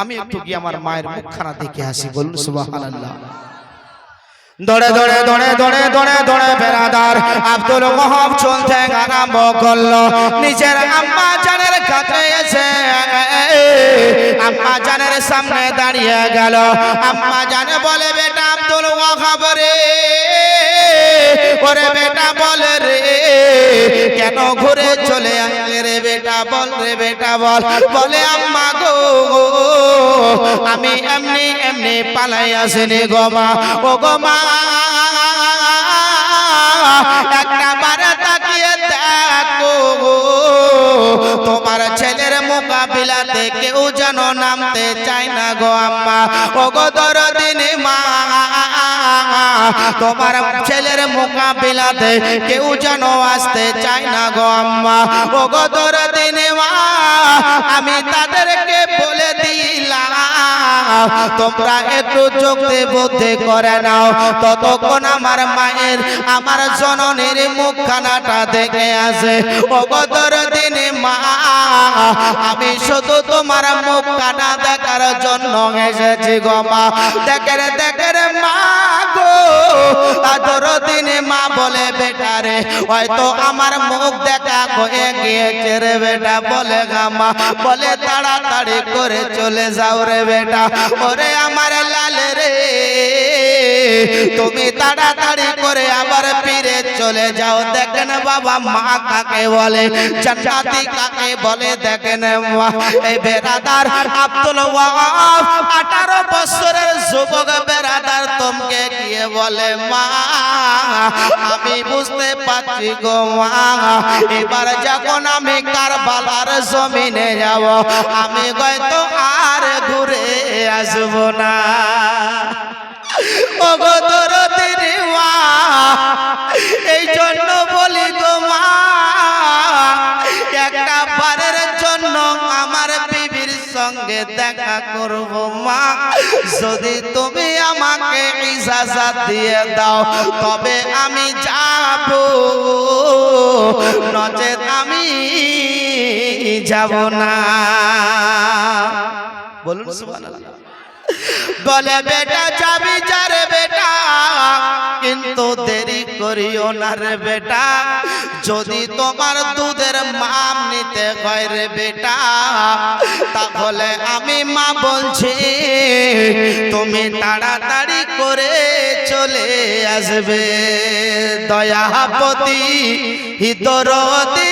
আমি একটু গিয়ে আমার মায়ের মুখখানা দেখে আসি, বলুন সুবহানাল্লাহ। দৌড়ে দৌড়ে দৌড়ে দৌড়ে দৌড়ে দৌড়ে বেড়াদার আব্দুল মহাব চলতে আরম্ভ করল। নিজের আম্মা জানের কাছে এসে, আম্মা জানের সামনে দাঁড়িয়ে গেল। আম্মা জানে বলে, বেটা আব্দুল ওয়াহাব রে, ওরে বেটা বল রে, কেন ঘুরে চলে আসলে রে বেটা বল রে বেটা বল। বলে, আম্মা গো আমি এমনি এমনি পালাই আসিনি গো মা। ও গো মা, একটা বারে তাকিয়ে দেখো, তোমার ছেলের মোকাবিলাতে কেউ যেন নামতে চায় না গো আম্মা। ও গো দরদিনী মা, তোমার ছেলের মোকাবিলাতে কেউ যেন আসতে চায় না গো আম্মা। ও গো দরদিনী মা, আমি তাদেরকে তোমরা একটু চোখতে বুদ্ধি করে নাও। ততক্ষণ আমার মায়ের, আমার জননীর মুখখানাটা দেখে আসে। অগদর দিনে মা, আমি শুধু তোমার মুখখানা দেখার জন্য এসেছি গো মা। দেখে দেখে মা গো আদর দিনে মা বলে বেটা রে হয়তো আমার মুখ দেখা হয়ে গিয়েছে রে বেটা, বলে গামা বলে তাড়াতাড়ি করে চলে যাও রে বেটা। ওরে আমার লাল রে তুমি তাড়াতাড়ি করে আবার ফিরে চলে যাও। দেখেন বাবা মা কাকে বলে জান্নাতি কাকে বলে, দেখেন এই বেরাদার আব্দুল ওয়াহাব 18 বছরের যুবক বেরাদার, তোমকে গিয়ে বলে, মা, আমি বুঝতে পারছি গো মা, এবার যখন আমি কার কারবালার জমিনে যাব, আমি হয়তো আর ঘুরে আসব না। এই জন্য বলি গো মা, একটা বারের জন্য আমার বিবির সঙ্গে দেখা করব মা। যদি তুমি আমাকে ইজাজত দিয়ে দাও, তবে আমি যাব। নচেত আমি যাব না। বলুন সুবহানাল্লাহ। বলে, বেটা যাবি যারে বেটা, কিন্তু দেরি করিও না রে বেটা। যদি তোমার দুধের মাম নিতে হয় রে বেটা, তাহলে আমি মা বলছি, তুমি তাড়াতাড়ি করে চলে আসবে। দয়াপতি হিতরদিনী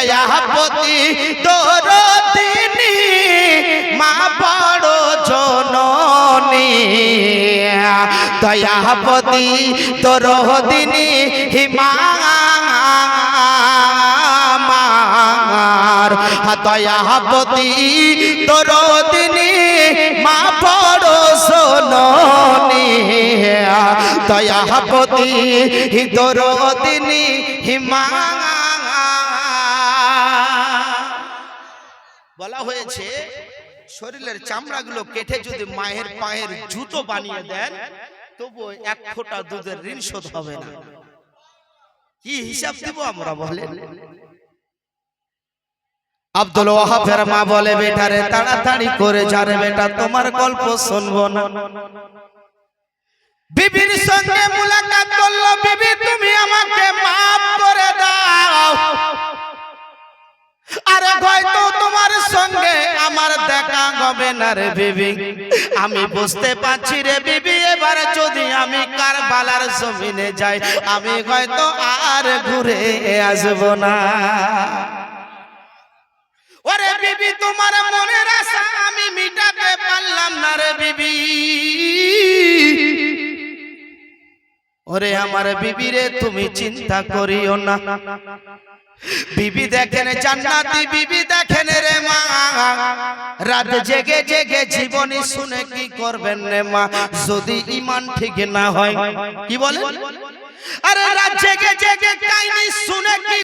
দয়াপতি তোর দিনী মা বড় জননী। দয়াপতি তোর দিনী হিমা দয়াপতি তোর দিনী মা বড় সোননী দয়াপতি তোর দিনী হিমা বলা হয়েছে, শরীরের চামড়াগুলো কেটে যদি মায়ের পায়ের জুতো বানিয়ে দেন তবু এক ফোঁটা দুধের ঋণ শোধ হবে না। কি হিসাব দিব আমরা বলে আব্দুল ওয়াহাবের মা বলে, বেটারে, তাড়াতাড়ি করে যারে বেটা, তোমার গল্প শুনব না। বিবির সঙ্গে মুলাকাত না বিবি। আমি বুঝতে পারছি রে বিবি, এবার যদি আমি কারবালার জমিনে যাই, আমি হয়তো আর ঘুরে আসব না। ওরে বিবি, তোমার মনের আশা আমি মিটাতে পারলাম না রে বিবি। ওরে আমার বিবি রে তুমি চিন্তা করিও না। বিবি দেখেন জান্নাতি বিবি দেখেন রে মা। রাত জেগে জেগে জীবনী শুনে কি করবেন রে মা? যদি ইমান ঠিক না হয় কি বলে আরে রাত জেগে জেগে কাহিনী শুনে কি